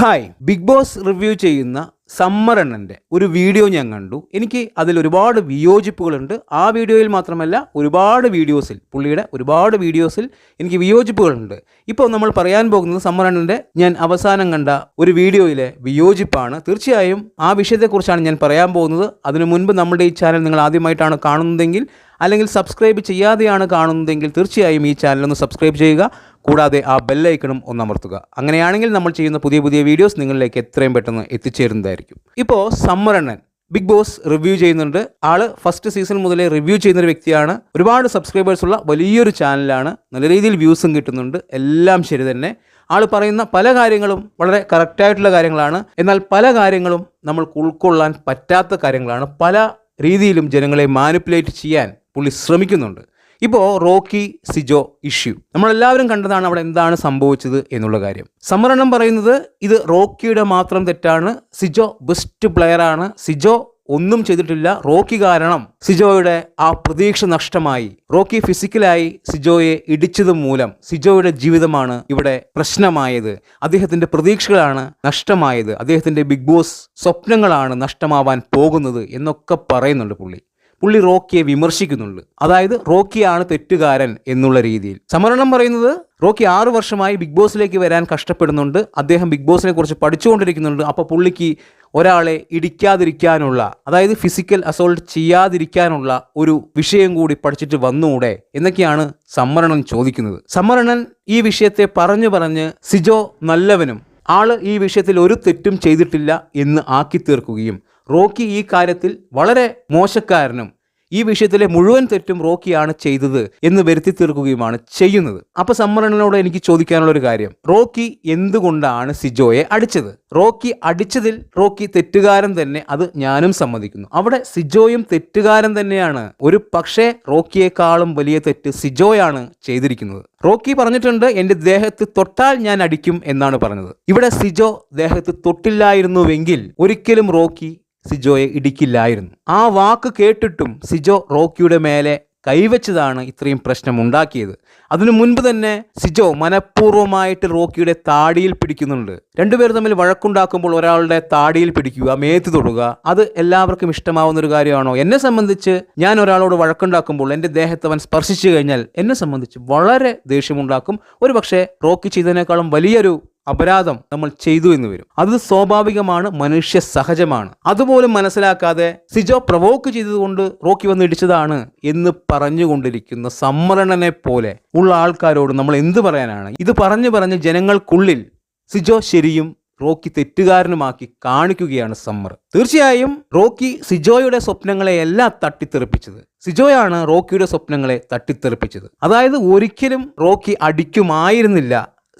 Hi big boss review ചെയ്യുന്ന സമ്മറണ്ണന്റെ ഒരു video ഞാൻ കണ്ടു. എനിക്ക് അതിൽ ഒരുപാട് വിയോജിപ്പുകളുണ്ട്. ആ വീഡിയോയിൽ മാത്രമല്ല ഒരുപാട് വീഡിയോസിൽ പുള്ളിയുടെ ഒരുപാട് വീഡിയോസിൽ എനിക്ക് വിയോജിപ്പുകളുണ്ട്. ഇപ്പോൾ നമ്മൾ പറയാൻ പോകുന്നത് സമ്മറണ്ണന്റെ ഞാൻ അവസാനം കണ്ട ഒരു വീഡിയോയിലെ വിയോജിപ്പാണ്. തീർച്ചയായും ആ വിഷയത്തെക്കുറിച്ചാണ് ഞാൻ പറയാൻ പോകുന്നത്. അതിനു മുൻപ് നമ്മുടെ ഈ ചാനൽ നിങ്ങൾ ആദ്യമായിട്ടാണ് കാണുന്നതെങ്കിൽ അല്ലെങ്കിൽ സബ്സ്ക്രൈബ് ചെയ്യാതെയാണ് കാണുന്നതെങ്കിൽ തീർച്ചയായും ഈ ചാനൽ ഒന്ന് സബ്സ്ക്രൈബ് ചെയ്യുക. കൂടാതെ ആ ബെല്ലൈക്കണും ഒന്നമർത്തുക. അങ്ങനെയാണെങ്കിൽ നമ്മൾ ചെയ്യുന്ന പുതിയ പുതിയ വീഡിയോസ് നിങ്ങളിലേക്ക് എത്രയും പെട്ടെന്ന് എത്തിച്ചേരുന്നതായിരിക്കും. ഇപ്പോൾ സമ്മറണ്ണൻ ബിഗ് ബോസ് റിവ്യൂ ചെയ്യുന്നുണ്ട്. ആൾ ഫസ്റ്റ് സീസൺ മുതലേ റിവ്യൂ ചെയ്യുന്ന ഒരു വ്യക്തിയാണ്. ഒരുപാട് സബ്സ്ക്രൈബേഴ്സ് ഉള്ള വലിയൊരു ചാനലാണ് നല്ല രീതിയിൽ വ്യൂസും കിട്ടുന്നുണ്ട്. എല്ലാം ശരി തന്നെ. ആൾ പറയുന്ന പല കാര്യങ്ങളും വളരെ കറക്റ്റായിട്ടുള്ള കാര്യങ്ങളാണ്. എന്നാൽ പല കാര്യങ്ങളും നമ്മൾക്ക് ഉൾക്കൊള്ളാൻ പറ്റാത്ത കാര്യങ്ങളാണ്. പല രീതിയിലും ജനങ്ങളെ മാനിപ്പുലേറ്റ് ചെയ്യാൻ പുള്ളി ശ്രമിക്കുന്നുണ്ട്. ഇപ്പോൾ റോക്കി സിജോ ഇഷ്യൂ. നമ്മളെല്ലാവരും കണ്ടതാണ് അവിടെ എന്താണ് സംഭവിച്ചത് എന്നുള്ള കാര്യം. സംവരണം പറയുന്നത് ഇത് റോക്കിയുടെ മാത്രം തെറ്റാണ്. സിജോ ബെസ്റ്റ് പ്ലെയറാണ്. സിജോ ഒന്നും ചെയ്തിട്ടില്ല. റോക്കി കാരണം സിജോയുടെ ആ പ്രതീക്ഷ നഷ്ടമായി. റോക്കി ഫിസിക്കലായി സിജോയെ ഇടിച്ചത് മൂലം സിജോയുടെ ജീവിതമാണ് ഇവിടെ പ്രശ്നമായത്. അദ്ദേഹത്തിന്റെ പ്രതീക്ഷകളാണ് നഷ്ടമായത്. അദ്ദേഹത്തിന്റെ ബിഗ് ബോസ് സ്വപ്നങ്ങളാണ് നഷ്ടമാവാൻ പോകുന്നത് എന്നൊക്കെ പറയുന്നുണ്ട് പുള്ളി. പുള്ളി റോക്കിയെ വിമർശിക്കുന്നുണ്ട്. അതായത് റോക്കിയാണ് തെറ്റുകാരൻ എന്നുള്ള രീതിയിൽ. സമരണം പറയുന്നത് റോക്കി ആറു വർഷമായി ബിഗ് ബോസിലേക്ക് വരാൻ കഷ്ടപ്പെടുന്നുണ്ട്. അദ്ദേഹം ബിഗ് ബോസിനെ കുറിച്ച് പഠിച്ചുകൊണ്ടിരിക്കുന്നുണ്ട്. അപ്പോൾ പുള്ളിക്ക് ഒരാളെ ഇടിക്കാതിരിക്കാനുള്ള അതായത് ഫിസിക്കൽ അസോൾട്ട് ചെയ്യാതിരിക്കാനുള്ള ഒരു വിഷയം കൂടി പഠിച്ചിട്ട് വന്നുകൂടെ എന്നൊക്കെയാണ് സമ്മരണൻ ചോദിക്കുന്നത്. സമ്മരണൻ ഈ വിഷയത്തെ പറഞ്ഞു പറഞ്ഞ് സിജോ നല്ലവനും ആൾ ഈ വിഷയത്തിൽ ഒരു തെറ്റും ചെയ്തിട്ടില്ല എന്ന് ആക്കി തീർക്കുകയും റോക്കി ഈ കാര്യത്തിൽ വളരെ മോശക്കാരനും ഈ വിഷയത്തിലെ മുഴുവൻ തെറ്റും റോക്കിയാണ് ചെയ്തത് എന്ന് വരുത്തി തീർക്കുകയുമാണ് ചെയ്യുന്നത്. അപ്പൊ സമ്മേളനോട് എനിക്ക് ചോദിക്കാനുള്ള ഒരു കാര്യം. റോക്കി എന്തുകൊണ്ടാണ് സിജോയെ അടിച്ചത്? റോക്കി അടിച്ചതിൽ റോക്കി തെറ്റുകാരൻ തന്നെ അത് ഞാനും സമ്മതിക്കുന്നു. അവിടെ സിജോയും തെറ്റുകാരൻ തന്നെയാണ്. ഒരു പക്ഷേ റോക്കിയേക്കാളും വലിയ തെറ്റ് സിജോയാണ് ചെയ്തിരിക്കുന്നത്. റോക്കി പറഞ്ഞിട്ടുണ്ട് എന്റെ ദേഹത്ത് തൊട്ടാൽ ഞാൻ അടിക്കും എന്നാണ് പറഞ്ഞത്. ഇവിടെ സിജോ ദേഹത്ത് തൊട്ടില്ലായിരുന്നുവെങ്കിൽ ഒരിക്കലും റോക്കി സിജോയെ ഇടിക്കില്ലായിരുന്നു. ആ വാക്ക് കേട്ടിട്ടും സിജോ റോക്കിയുടെ മേലെ കൈവച്ചതാണ് ഇത്രയും പ്രശ്നം ഉണ്ടാക്കിയത് അതിനു മുൻപ് തന്നെ സിജോ മനഃപൂർവമായിട്ട് റോക്കിയുടെ താടിയിൽ പിടിക്കുന്നുണ്ട്. രണ്ടുപേർ തമ്മിൽ വഴക്കുണ്ടാക്കുമ്പോൾ ഒരാളുടെ താടിയിൽ പിടിക്കുക മേത്ത് തൊടുക അത് എല്ലാവർക്കും ഇഷ്ടമാവുന്ന ഒരു കാര്യമാണോ? എന്നെ സംബന്ധിച്ച് ഞാൻ ഒരാളോട് വഴക്കുണ്ടാക്കുമ്പോൾ എന്റെ ദേഹത്ത് അവൻ സ്പർശിച്ചു കഴിഞ്ഞാൽ എന്നെ സംബന്ധിച്ച് വളരെ ദേഷ്യമുണ്ടാക്കും. ഒരു പക്ഷേ റോക്കി ചെയ്തതിനേക്കാളും വലിയൊരു അപരാധം നമ്മൾ ചെയ്തു എന്ന് വരും. അത് സ്വാഭാവികമാണ് മനുഷ്യ സഹജമാണ്. അതുപോലും മനസ്സിലാക്കാതെ സിജോ പ്രവോക്ക് ചെയ്തതുകൊണ്ട് റോക്കി വന്ന് ഇടിച്ചതാണ് എന്ന് പറഞ്ഞുകൊണ്ടിരിക്കുന്ന സമ്മരണനെ പോലെ ഉള്ള ആൾക്കാരോട് നമ്മൾ എന്ത് പറയാനാണ്? ഇത് പറഞ്ഞു പറഞ്ഞ് ജനങ്ങൾക്കുള്ളിൽ സിജോ ശരിയും റോക്കി തെറ്റുകാരനുമാക്കി കാണിക്കുകയാണ് സമ്മർ തീർച്ചയായും റോക്കി സിജോയുടെ സ്വപ്നങ്ങളെ എല്ലാം തട്ടിത്തെറിപ്പിച്ചത്. സിജോയാണ് റോക്കിയുടെ സ്വപ്നങ്ങളെ തട്ടിത്തെറിപ്പിച്ചത്. അതായത് ഒരിക്കലും റോക്കി അടിക്കുമായിരുന്നില്ല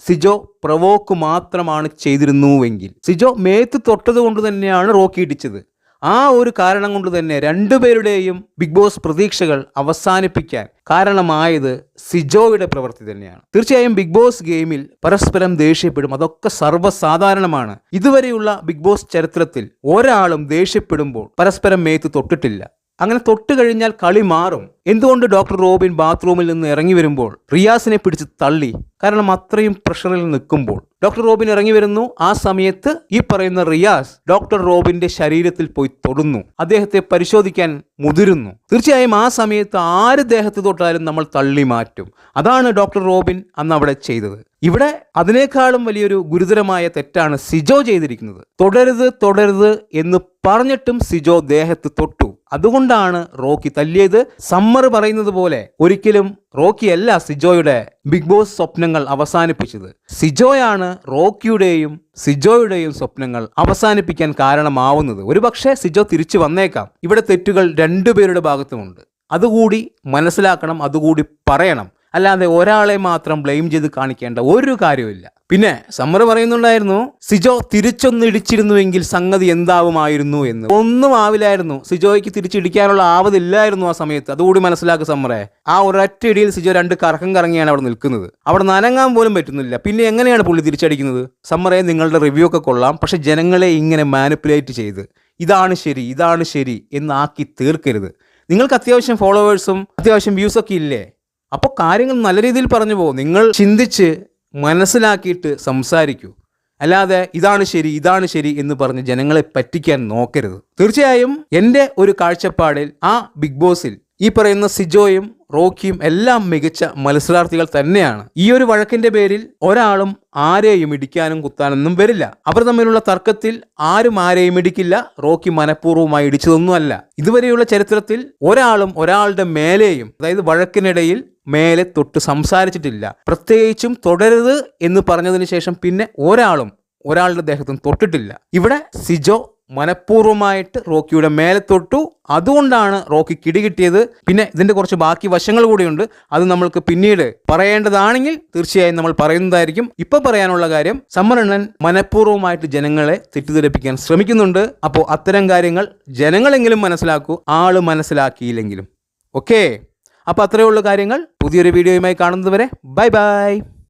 സിജോ പ്രവോക്ക് മാത്രമാണ് ചെയ്തിരുന്നുവെങ്കിൽ. സിജോ മേത്ത് തൊട്ടത് കൊണ്ട് തന്നെയാണ് റോക്കി ഇടിച്ചത്. ആ ഒരു കാരണം കൊണ്ട് തന്നെ രണ്ടുപേരുടെയും ബിഗ് ബോസ് പ്രതീക്ഷകൾ അവസാനിപ്പിക്കാൻ കാരണമായത് സിജോയുടെ പ്രവൃത്തി തന്നെയാണ്. തീർച്ചയായും ബിഗ് ബോസ് ഗെയിമിൽ പരസ്പരം ദേഷ്യപ്പെടും. അതൊക്കെ സർവസാധാരണമാണ്. ഇതുവരെയുള്ള ബിഗ് ബോസ് ചരിത്രത്തിൽ ഒരാളും ദേഷ്യപ്പെടുമ്പോൾ പരസ്പരം മേത്ത് തൊട്ടിട്ടില്ല. അങ്ങനെ തൊട്ട് കഴിഞ്ഞാൽ കളി മാറും. എന്തുകൊണ്ട് ഡോക്ടർ റോബിൻ ബാത്റൂമിൽ നിന്ന് ഇറങ്ങി വരുമ്പോൾ റിയാസിനെ പിടിച്ച് തള്ളി? കാരണം അത്രയും പ്രഷറിൽ നിൽക്കുമ്പോൾ. ഡോക്ടർ റോബിൻ ഇറങ്ങി വരുന്നു. ആ സമയത്ത് ഈ പറയുന്ന റിയാസ് ഡോക്ടർ റോബിന്റെ ശരീരത്തിൽ പോയി തൊടുന്നു. അദ്ദേഹത്തെ പരിശോധിക്കാൻ മുതിരുന്നു. തീർച്ചയായും ആ സമയത്ത് ആര് ദേഹത്ത് തൊട്ടാലും നമ്മൾ തള്ളി മാറ്റും. അതാണ് ഡോക്ടർ റോബിൻ അന്ന് അവിടെ ചെയ്തത്. ഇവിടെ അതിനേക്കാളും വലിയൊരു ഗുരുതരമായ തെറ്റാണ് സിജോ ചെയ്തിരിക്കുന്നത്. തുടരുത് തുടരുത് എന്ന് പറഞ്ഞിട്ടും സിജോ ദേഹത്ത് തൊട്ടു. അതുകൊണ്ടാണ് റോക്കി തല്ലിയത്. സമ്മർ പറയുന്നത് പോലെ ഒരിക്കലും റോക്കിയല്ല സിജോയുടെ ബിഗ് ബോസ് സ്വപ്നങ്ങൾ അവസാനിപ്പിച്ചത്. സിജോയാണ് റോക്കിയുടെയും സിജോയുടെയും സ്വപ്നങ്ങൾ അവസാനിപ്പിക്കാൻ കാരണമാവുന്നത്. ഒരുപക്ഷെ സിജോ തിരിച്ചു വന്നേക്കാം. ഇവിടെ തെറ്റുകൾ രണ്ടുപേരുടെ ഭാഗത്തുമുണ്ട്. അതുകൂടി മനസ്സിലാക്കണം അതുകൂടി പറയണം. അല്ലാതെ ഒരാളെ മാത്രം ബ്ലെയിം ചെയ്ത് കാണിക്കേണ്ട ഒരു കാര്യമില്ല പിന്നെ സമ്മർ പറയുന്നുണ്ടായിരുന്നു സിജോ തിരിച്ചൊന്ന് ഇടിച്ചിരുന്നുവെങ്കിൽ സംഗതി എന്താവുമായിരുന്നു എന്ന്. ഒന്നും ആവില്ലായിരുന്നു. സിജോയ്ക്ക് തിരിച്ചിടിക്കാനുള്ള ആവതില്ലായിരുന്നു ആ സമയത്ത്. അതുകൂടി മനസ്സിലാക്കുക സമ്മറെ. ആ ഒരൊറ്റ ഇടിയിൽ സിജോ രണ്ട് കറക്കം കറങ്ങിയാണ് അവിടെ നിൽക്കുന്നത്. അവിടെ നനങ്ങാൻ പോലും പറ്റുന്നില്ല. പിന്നെ എങ്ങനെയാണ് പുള്ളി തിരിച്ചടിക്കുന്നത്? സമ്മറെ നിങ്ങളുടെ റിവ്യൂ ഒക്കെ കൊള്ളാം. പക്ഷെ ജനങ്ങളെ ഇങ്ങനെ മാനിപ്പുലേറ്റ് ചെയ്ത് ഇതാണ് ശരി ഇതാണ് ശരി എന്നാക്കി തീർക്കരുത്. നിങ്ങൾക്ക് അത്യാവശ്യം ഫോളോവേഴ്സും അത്യാവശ്യം വ്യൂസൊക്കെ ഇല്ലേ? അപ്പോൾ കാര്യങ്ങൾ നല്ല രീതിയിൽ പറഞ്ഞു പോകും നിങ്ങൾ ചിന്തിച്ച് മനസ്സിലാക്കിയിട്ട് സംസാരിക്കൂ. അല്ലാതെ ഇതാണ് ശരി ഇതാണ് ശരി എന്ന് പറഞ്ഞ് ജനങ്ങളെ പറ്റിക്കാൻ നോക്കരുത്. തീർച്ചയായും എന്റെ ഒരു കാഴ്ചപ്പാടിൽ ആ ബിഗ് ബോസിൽ ഈ പറയുന്ന സിജോയും റോക്കിയും എല്ലാം മികച്ച മത്സരാർത്ഥികൾ തന്നെയാണ്. ഈ ഒരു വഴക്കിന്റെ പേരിൽ ഒരാളും ആരെയും ഇടിക്കാനും കുത്താനൊന്നും വരില്ല. അവർ തമ്മിലുള്ള തർക്കത്തിൽ ആരും ആരെയും ഇടിക്കില്ല. റോക്കി മനഃപൂർവമായി ഇടിച്ചതൊന്നുമല്ല. ഇതുവരെയുള്ള ചരിത്രത്തിൽ ഒരാളും ഒരാളുടെ മേലെയും അതായത് വഴക്കിനിടയിൽ മേലെ തൊട്ട് സംസാരിച്ചിട്ടില്ല. പ്രത്യേകിച്ചും തുടരുത് എന്ന് പറഞ്ഞതിന് ശേഷം പിന്നെ ഒരാളും ഒരാളുടെ ദേഹത്തും തൊട്ടിട്ടില്ല. ഇവിടെ സിജോ മനഃപൂർവമായിട്ട് റോക്കിയുടെ മേലെ തൊട്ടു. അതുകൊണ്ടാണ് റോക്കി കിടി കിട്ടിയത്. പിന്നെ ഇതിന്റെ കുറച്ച് ബാക്കി വശങ്ങൾ കൂടിയുണ്ട്. അത് നമ്മൾക്ക് പിന്നീട് പറയേണ്ടതാണെങ്കിൽ തീർച്ചയായും നമ്മൾ പറയുന്നതായിരിക്കും. ഇപ്പം പറയാനുള്ള കാര്യം സമ്മരണൻ മനഃപൂർവമായിട്ട് ജനങ്ങളെ തെറ്റിദ്ധരിപ്പിക്കാൻ ശ്രമിക്കുന്നുണ്ട്. അപ്പോൾ അത്തരം കാര്യങ്ങൾ ജനങ്ങളെങ്കിലും മനസ്സിലാക്കൂ ആൾ മനസ്സിലാക്കിയില്ലെങ്കിലും. ഓക്കേ? അപ്പോൾ അത്രയുള്ള കാര്യങ്ങൾ. പുതിയൊരു വീഡിയോയുമായി കാണുന്നതുവരെ ബൈ ബൈ.